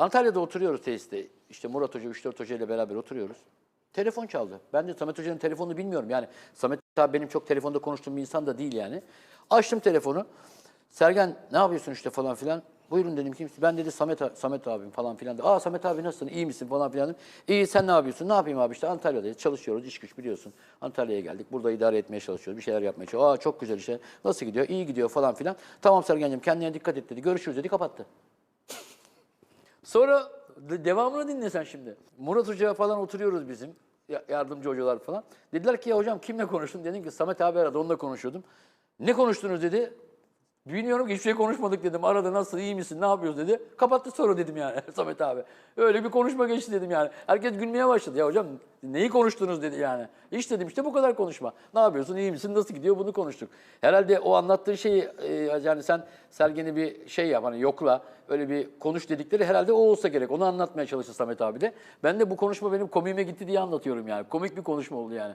Antalya'da oturuyoruz tesiste. İşte Murat Hoca, 3-4 Hoca ile beraber oturuyoruz. Telefon çaldı. Ben de Samet Hoca'nın telefonunu bilmiyorum. Yani Samet abi benim çok telefonda konuştuğum bir insan da değil yani. Açtım telefonu. Sergen ne yapıyorsun işte falan filan. Buyurun dedim kimsin? Ben dedi Samet, Samet abim falan filan. Dedi. Aa Samet abi nasılsın? İyi misin falan filan. dedim. İyi sen ne yapıyorsun? Ne yapayım abi işte Antalya'dayız. Çalışıyoruz. iş güç biliyorsun. Antalya'ya geldik. Burada idare etmeye çalışıyoruz. Bir şeyler yapmaya çalışıyoruz. Aa çok güzel işte. Nasıl gidiyor? İyi gidiyor falan filan. Tamam Sergen'cim kendine dikkat et dedi. Görüşürüz dedi. Kapattı. Sonra de- devamını dinle sen şimdi. Murat Hoca falan oturuyoruz bizim. ya- Yardımcı hocalar falan. Dediler ki ya hocam kimle konuştun? Dedim ki Samet abi aradı onunla konuşuyordum. Ne konuştunuz dedi. Bilmiyorum ki hiçbir şey konuşmadık dedim. Arada nasıl iyi misin ne yapıyoruz dedi. Kapattı soru dedim yani Samet abi. Öyle bir konuşma geçti dedim yani. Herkes gülmeye başladı. Ya hocam neyi konuştunuz dedi yani. İş dedim işte bu kadar konuşma. Ne yapıyorsun iyi misin nasıl gidiyor bunu konuştuk. Herhalde o anlattığı şeyi e, yani sen Sergen'i bir şey yap hani yokla öyle bir konuş dedikleri herhalde o olsa gerek. Onu anlatmaya çalıştı Samet abi de. Ben de bu konuşma benim komiğime gitti diye anlatıyorum yani. Komik bir konuşma oldu yani.